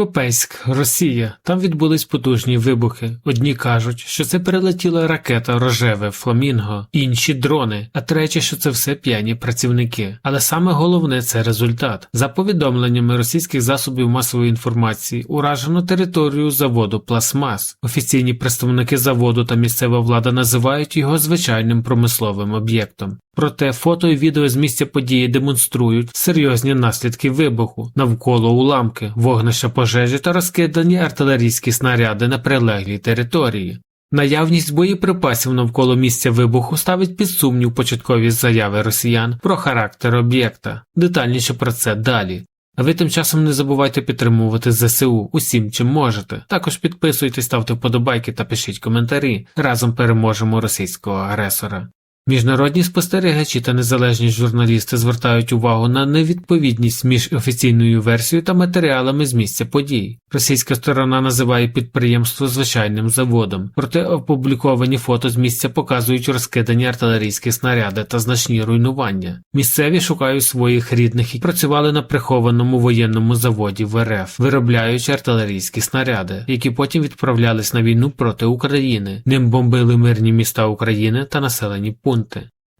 Копейськ, Росія. Там відбулись потужні вибухи. Одні кажуть, що це перелетіла ракета рожеве Фламінго, інші дрони, а треті, що це все п'яні працівники. Але саме головне це результат. За повідомленнями російських засобів масової інформації, уражено територію заводу Пластмас. Офіційні представники заводу та місцева влада називають його звичайним промисловим об'єктом. Проте фото і відео з місця події демонструють серйозні наслідки вибуху, навколо уламки, вогнища пожежі та розкидані артилерійські снаряди на прилеглій території. Наявність боєприпасів навколо місця вибуху ставить під сумнів початкові заяви росіян про характер об'єкта. Детальніше про це далі. А ви тим часом не забувайте підтримувати ЗСУ усім, чим можете. Також підписуйтесь, ставте вподобайки та пишіть коментарі. Разом переможемо російського агресора. Міжнародні спостерігачі та незалежні журналісти звертають увагу на невідповідність між офіційною версією та матеріалами з місця подій. Російська сторона називає підприємство звичайним заводом, проте опубліковані фото з місця показують розкидані артилерійські снаряди та значні руйнування. Місцеві шукають своїх рідних і працювали на прихованому воєнному заводі в РФ, виробляючи артилерійські снаряди, які потім відправлялись на війну проти України. Ним бомбили мирні міста України та населені пункти.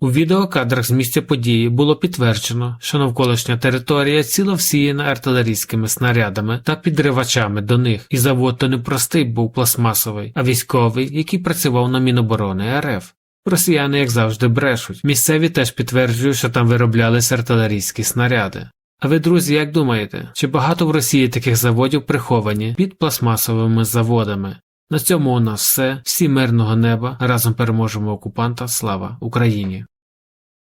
У відеокадрах з місця події було підтверджено, що навколишня територія ціла всіяна артилерійськими снарядами та підривачами до них, і завод то не простий був пластмасовий, а військовий, який працював на Міноборони РФ. Росіяни, як завжди, брешуть. Місцеві теж підтверджують, що там вироблялись артилерійські снаряди. А ви, друзі, як думаєте, чи багато в Росії таких заводів приховані під пластмасовими заводами? На цьому у нас все. Всі мирного неба. Разом переможемо окупанта. Слава Україні!